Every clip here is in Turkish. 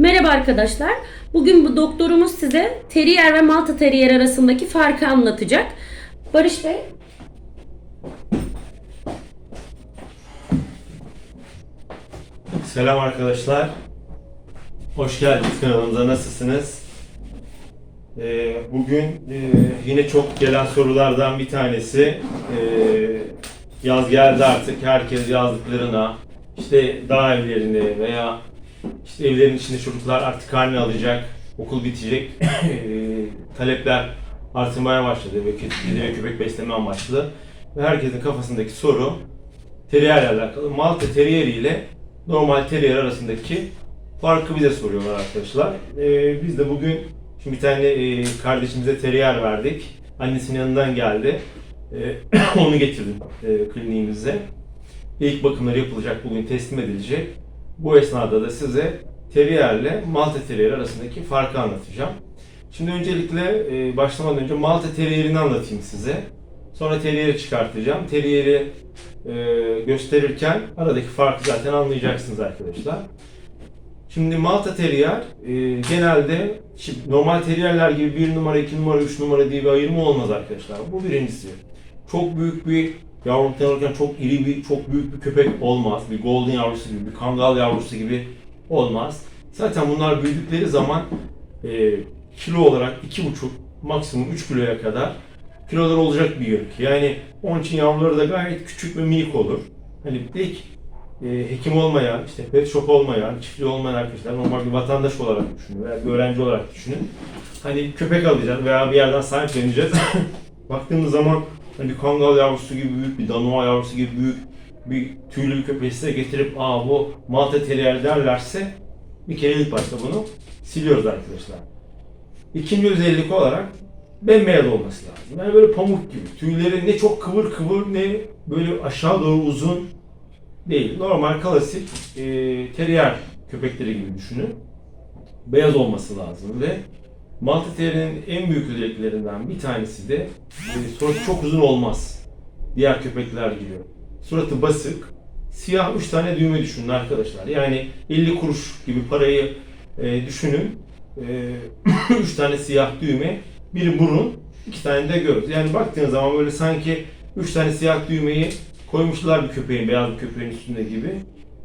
Merhaba arkadaşlar. Bugün bu doktorumuz size Terrier ve Malta Terrier arasındaki farkı anlatacak. Barış Bey. Selam arkadaşlar. Hoş geldiniz kanalımıza. Nasılsınız? Ee, bugün e, yine çok gelen sorulardan bir tanesi. Ee, yaz geldi artık. Herkes yazdıklarına, işte dağ evlerinde veya işte evlerin içinde çocuklar artık karne alacak, okul bitecek. Ee, talepler artırmaya başladı ve kedi ve köpek besleme amaçlı. Ve herkesin kafasındaki soru Terrier ile alakalı. Malta Terrier ile normal Terrier arasındaki farkı bize soruyorlar arkadaşlar. Ee, biz de bugün şimdi bir tane e, kardeşimize Terrier verdik. Annesinin yanından geldi. Ee, onu getirdim e, kliniğimize. İlk bakımları yapılacak, bugün teslim edilecek. Bu esnada da size Terrier ile Malta Terrier arasındaki farkı anlatacağım. Şimdi öncelikle e, başlamadan önce Malta Terrier'ini anlatayım size. Sonra Terrier'i çıkartacağım. Terrier'i e, gösterirken aradaki farkı zaten anlayacaksınız arkadaşlar. Şimdi Malta Terrier e, genelde normal Terrier'ler gibi 1 numara, 2 numara, 3 numara diye bir ayrımı olmaz arkadaşlar. Bu birincisi. Çok büyük bir yavruluktan alırken çok iri bir, çok büyük bir köpek olmaz. Bir golden yavrusu gibi, bir kangal yavrusu gibi olmaz. Zaten bunlar büyüdükleri zaman e, kilo olarak 2,5 maksimum 3 kiloya kadar kilolar olacak bir ırk. Yani onun için yavruları da gayet küçük ve minik olur. Hani ilk e, hekim olmayan, işte pet shop olmayan, çiftliği olmayan arkadaşlar normal bir vatandaş olarak düşünün veya bir öğrenci olarak düşünün. Hani köpek alacağız veya bir yerden sahipleneceğiz. Baktığımız zaman bir kangal yavrusu gibi büyük, bir danua yavrusu gibi büyük bir tüylü bir köpeği size getirip aa bu Malta Terrier derlerse bir kere ilk başta bunu siliyoruz arkadaşlar. İkinci özellik olarak bembeyaz olması lazım. Yani böyle pamuk gibi. Tüyleri ne çok kıvır kıvır ne böyle aşağı doğru uzun değil. Normal klasik e, terrier köpekleri gibi düşünün. Beyaz olması lazım ve Malta Terrier'in en büyük özelliklerinden bir tanesi de e, suratı çok uzun olmaz. Diğer köpekler gibi. Suratı basık, siyah 3 tane düğme düşünün arkadaşlar. Yani 50 kuruş gibi parayı e, düşünün. 3 tane siyah düğme, biri burun, iki tane de göz. Yani baktığınız zaman böyle sanki 3 tane siyah düğmeyi koymuşlar bir köpeğin, beyaz bir köpeğin üstünde gibi.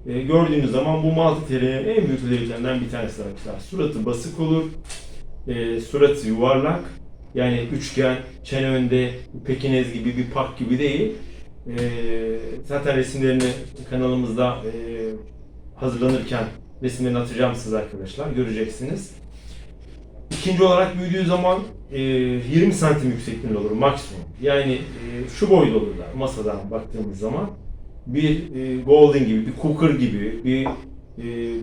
E, gördüğünüz zaman bu Malta Terrier'in en büyük özelliklerinden bir tanesi arkadaşlar. Suratı basık olur, e, suratı yuvarlak, yani üçgen, çene önde, pekinez gibi bir pak gibi değil. E, zaten resimlerini kanalımızda e, hazırlanırken resimlerini atacağım size arkadaşlar, göreceksiniz. İkinci olarak büyüdüğü zaman e, 20 santim yüksekliğinde olur maksimum. Yani e, şu boyda olurlar masadan baktığımız zaman. Bir e, golden gibi, bir cooker gibi, bir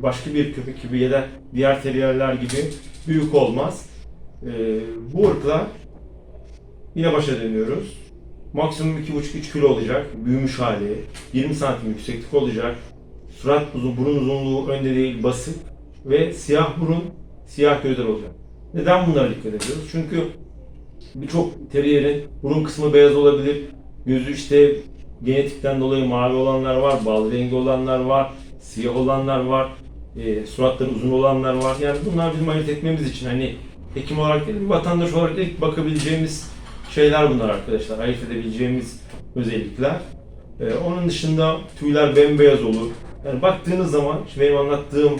başka bir köpek gibi ya da diğer teriyerler gibi büyük olmaz. E, bu ırklar yine başa dönüyoruz. Maksimum 2,5-3 kilo olacak. Büyümüş hali. 20 santim yükseklik olacak. Surat uzun, burun uzunluğu önde değil, basık ve siyah burun, siyah gözler olacak. Neden bunlara dikkat ediyoruz? Çünkü birçok terrierin burun kısmı beyaz olabilir. Gözü işte genetikten dolayı mavi olanlar var, bal rengi olanlar var, siyah olanlar var, e, suratları uzun olanlar var. Yani bunlar bizim ayırt etmemiz için hani hekim olarak değil, vatandaş olarak ilk bakabileceğimiz şeyler bunlar arkadaşlar. Ayırt edebileceğimiz özellikler. E, onun dışında tüyler bembeyaz olur. Yani baktığınız zaman, şimdi benim anlattığım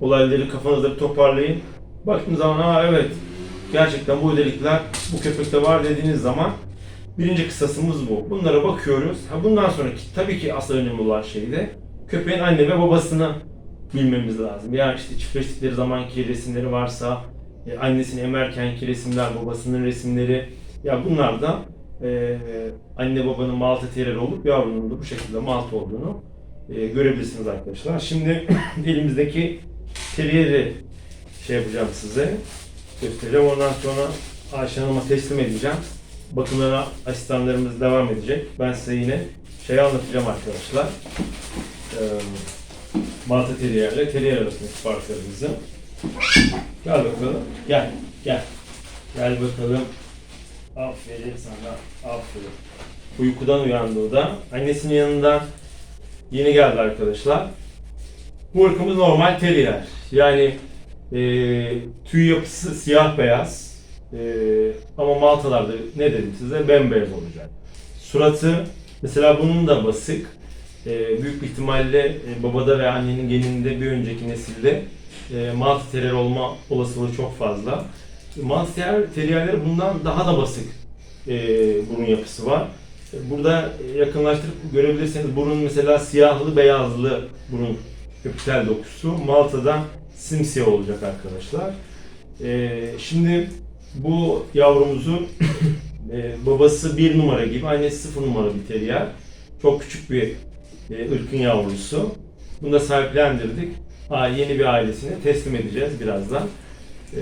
olayları kafanızda bir toparlayın. Baktığınız zaman ha evet gerçekten bu özellikler bu köpekte var dediğiniz zaman birinci kısasımız bu. Bunlara bakıyoruz. Ha bundan sonraki tabii ki asıl önemli olan şey de köpeğin anne ve babasını bilmemiz lazım. Yani işte çiftleştikleri zamanki resimleri varsa e, annesini emerkenki resimler, babasının resimleri ya bunlar da e, anne babanın Malta Terrier olup yavrunun da bu şekilde Malta olduğunu e, görebilirsiniz arkadaşlar. Şimdi elimizdeki Terrier'i şey yapacağım size. Göstereceğim. Ondan sonra Ayşe Hanım'a teslim edeceğim. Bakımlara asistanlarımız devam edecek. Ben size yine şey anlatacağım arkadaşlar. Ee, Malta Terrier ile Terrier arasındaki farklarımızı. Gel bakalım. Gel. Gel. Gel bakalım. Aferin sana. Aferin. Uykudan uyandı o da. Annesinin yanından yeni geldi arkadaşlar. Bu ırkımız normal terrier. Yani E, tüy yapısı siyah beyaz. E, ama Maltalarda ne dedim size bembeyaz olacak. Suratı mesela bunun da basık. E, büyük ihtimalle e, babada ve annenin geninde bir önceki nesilde e, Malta Terrier olma olasılığı çok fazla. Malta Terrier- Terrier'leri bundan daha da basık e, burun yapısı var. Burada yakınlaştırıp görebilirseniz burun mesela siyahlı beyazlı burun öpütel dokusu. Malta'da simsiyah olacak arkadaşlar. E, şimdi bu yavrumuzun e, babası bir numara gibi, annesi sıfır numara bir terrier. Çok küçük bir e, ırkın yavrusu. Bunu da sahiplendirdik. Yeni bir ailesine teslim edeceğiz birazdan. E,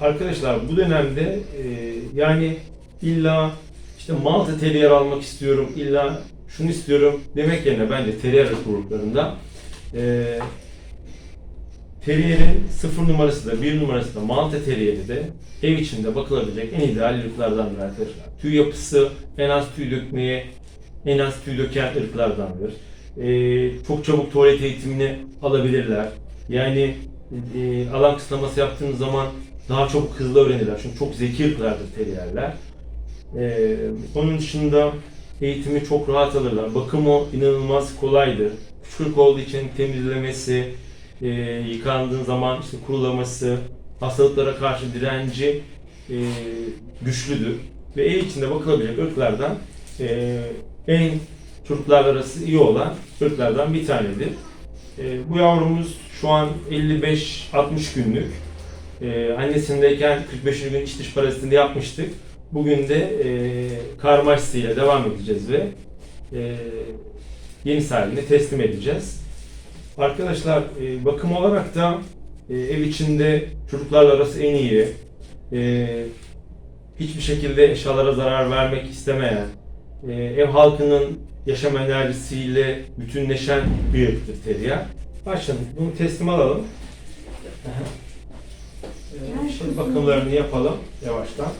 arkadaşlar bu dönemde e, yani illa işte Malta Terrier almak istiyorum, illa şunu istiyorum demek yerine bence Terrier gruplarında e, Terrier'in sıfır numarası da bir numarası da Malta Terrier'i de ev içinde bakılabilecek en ideal ırklardandır arkadaşlar. Tüy yapısı en az tüy dökmeye, en az tüy döken ırklardandır. Ee, çok çabuk tuvalet eğitimini alabilirler. Yani e, alan kısıtlaması yaptığınız zaman daha çok hızlı öğrenirler. Çünkü çok zeki ırklardır terrierler. Ee, onun dışında eğitimi çok rahat alırlar. Bakımı inanılmaz kolaydır. Küçük olduğu için temizlemesi, e, yıkandığın zaman işte kurulaması, hastalıklara karşı direnci e, güçlüdür. Ve ev içinde bakılabilecek ırklardan e, en çocuklar arası iyi olan ırklardan bir tanedir. E, bu yavrumuz şu an 55-60 günlük. E, annesindeyken 45. gün iç dış parazitinde yapmıştık. Bugün de e, karmaşsı ile devam edeceğiz ve e, yeni sahibine teslim edeceğiz. Arkadaşlar e, bakım olarak da e, ev içinde çocuklarla arası en iyi. E, hiçbir şekilde eşyalara zarar vermek istemeyen, e, ev halkının yaşam enerjisiyle bütünleşen bir ırktır terrier. Başlayalım. Bunu teslim alalım. E, şimdi bakımlarını yapalım yavaştan.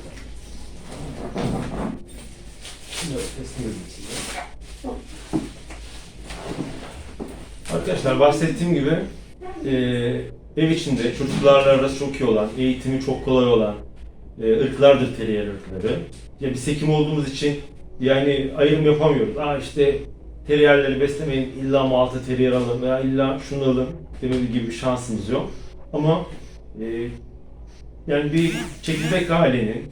Şimdi teslim edeyim size. Arkadaşlar bahsettiğim gibi e, ev içinde çocuklarla arası çok iyi olan, eğitimi çok kolay olan e, ırklardır terrier ırkları. Ya biz hekim olduğumuz için yani ayrım yapamıyoruz. Aa işte terrierleri beslemeyin, illa Malta terrier alın veya illa şunu alın deme gibi bir şansımız yok. Ama e, yani bir çekirdek ailenin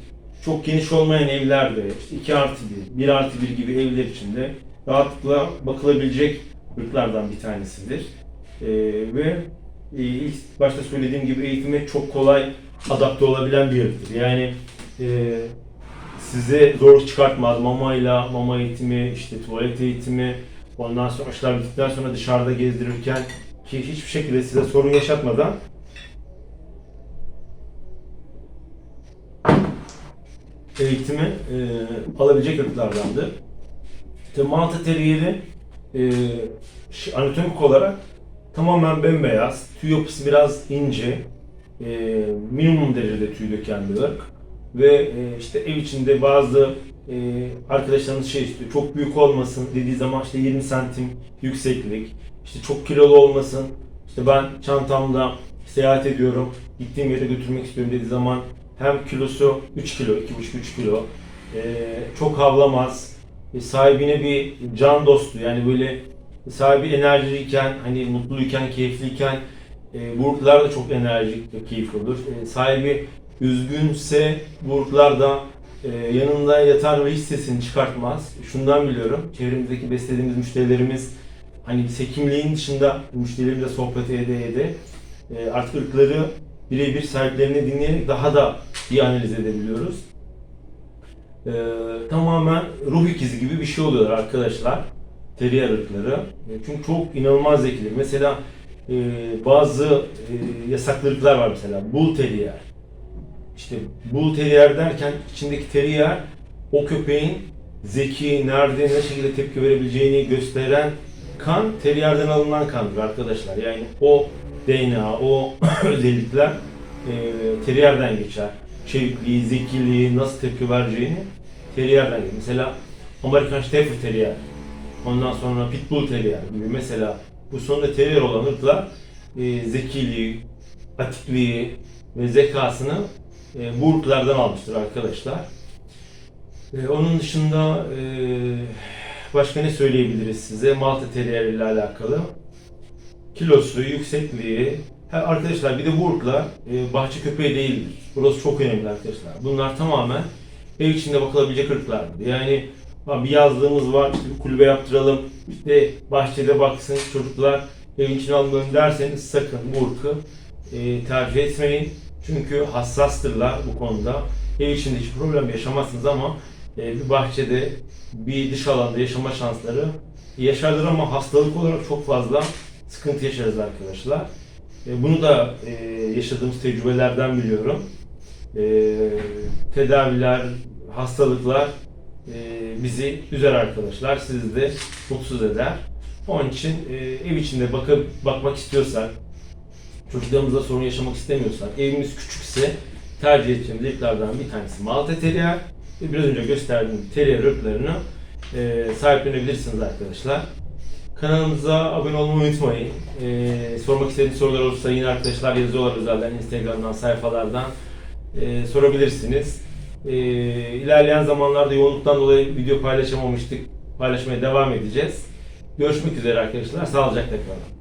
çok geniş olmayan evlerde, işte 2 artı 1, 1 artı 1 gibi evler içinde rahatlıkla bakılabilecek ırklardan bir tanesidir. Ee, ve e, ilk başta söylediğim gibi eğitime çok kolay adapte olabilen bir ırktır. Yani e, size zor çıkartmaz. Mamayla, mama eğitimi, işte tuvalet eğitimi, ondan sonra aşılar bittikten sonra dışarıda gezdirirken ki hiçbir şekilde size sorun yaşatmadan eğitimi e, alabilecek ırklardandır. İşte Malta Terrier'i e, anatomik olarak tamamen bembeyaz, tüy yapısı biraz ince, e, minimum derecede tüy döken bir ırk ve e, işte ev içinde bazı e, arkadaşlarımız şey istiyor, çok büyük olmasın dediği zaman işte 20 santim yükseklik, işte çok kilolu olmasın, işte ben çantamda seyahat ediyorum, gittiğim yere götürmek istiyorum dediği zaman hem kilosu 3 kilo, 2,5-3 kilo, e, çok havlamaz, e, sahibine bir can dostu yani böyle sahibi enerjiyken hani mutluyken keyifliyken e, ırklar da çok enerjik ve keyifli olur. E, sahibi üzgünse bu ırklar da e, yanında yatar ve hiç sesini çıkartmaz. Şundan biliyorum çevremizdeki beslediğimiz müşterilerimiz hani biz dışında müşterilerimizle sohbet ede ede e, artık ırkları birebir sahiplerini dinleyerek daha da iyi analiz edebiliyoruz. Ee, tamamen ruh ikizi gibi bir şey oluyorlar arkadaşlar. Terrier ırkları. E, Çünkü çok inanılmaz zekiler. Mesela e, bazı e, yasaklı ırklar var mesela. Bull Terrier. İşte Bull Terrier derken içindeki Terrier o köpeğin zeki, nerede, ne şekilde tepki verebileceğini gösteren kan Terrier'den alınan kandır arkadaşlar. Yani o DNA, o özellikler e, Terrier'den geçer. Çevikliği, zekiliği, nasıl tepki vereceğini Terrier'den geçer. Mesela Amerikan Stafford Terrier, ondan sonra Pitbull Terrier gibi mesela bu sonunda Terrier olan ırklar e, zekiliği, atikliği ve zekasını e, bu ırklardan almıştır arkadaşlar. E, onun dışında e, başka ne söyleyebiliriz size Malta Terrier ile alakalı? Kilosu, yüksekliği, ha, arkadaşlar bir de bu ırklar e, bahçe köpeği değildir. Burası çok önemli arkadaşlar. Bunlar tamamen ev içinde bakılabilecek ırklardır. Yani bir yazlığımız var, işte bir kulübe yaptıralım, işte bahçede baksın çocuklar evin içine almayalım derseniz sakın bu ırkı e, tercih etmeyin. Çünkü hassastırlar bu konuda. Ev içinde hiç problem yaşamazsınız ama e, bir bahçede, bir dış alanda yaşama şansları yaşarlar ama hastalık olarak çok fazla sıkıntı yaşarız arkadaşlar. E, bunu da e, yaşadığımız tecrübelerden biliyorum. Tedaviler, hastalıklar bizi üzer arkadaşlar. Sizi de mutsuz eder. Onun için ev içinde bakıp bakmak istiyorsak, çocuklarımızla sorun yaşamak istemiyorsak, evimiz küçükse tercih edeceğimiz ırklardan bir tanesi Malta Terrier. Ve biraz önce gösterdiğim Terrier ırklarını e, sahiplenebilirsiniz arkadaşlar. Kanalımıza abone olmayı unutmayın. E, sormak istediğiniz sorular olursa yine arkadaşlar yazıyorlar özelden Instagram'dan, sayfalardan e, sorabilirsiniz. E, ilerleyen zamanlarda yoğunluktan dolayı video paylaşamamıştık. Paylaşmaya devam edeceğiz. Görüşmek üzere arkadaşlar. Sağlıcakla kalın.